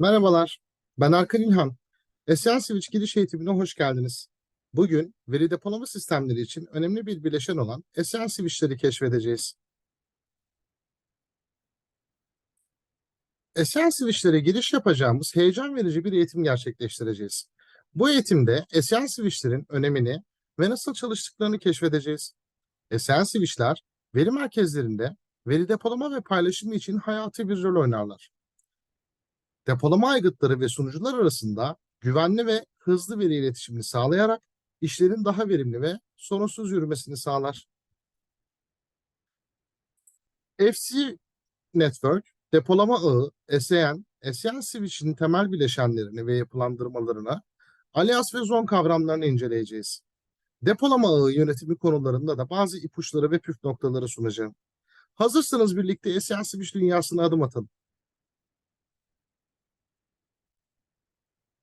Merhabalar, ben Erkan İlhan. SL Switch giriş eğitimine hoş geldiniz. Bugün veri depolama sistemleri için önemli bir bileşen olan SL Switch'leri keşfedeceğiz. SL Switch'lere giriş yapacağımız heyecan verici bir eğitim gerçekleştireceğiz. Bu eğitimde SL Switch'lerin önemini ve nasıl çalıştıklarını keşfedeceğiz. SL Switch'ler veri merkezlerinde veri depolama ve paylaşımı için hayati bir rol oynarlar. Depolama aygıtları ve sunucular arasında güvenli ve hızlı veri iletişimini sağlayarak işlerin daha verimli ve sorunsuz yürümesini sağlar. FC Network, depolama ağı, SAN, SAN switch'in temel bileşenlerini ve yapılandırmalarına, alias ve zone kavramlarını inceleyeceğiz. Depolama ağı yönetimi konularında da bazı ipuçları ve püf noktaları sunacağım. Hazırsanız birlikte SAN switch dünyasına adım atalım.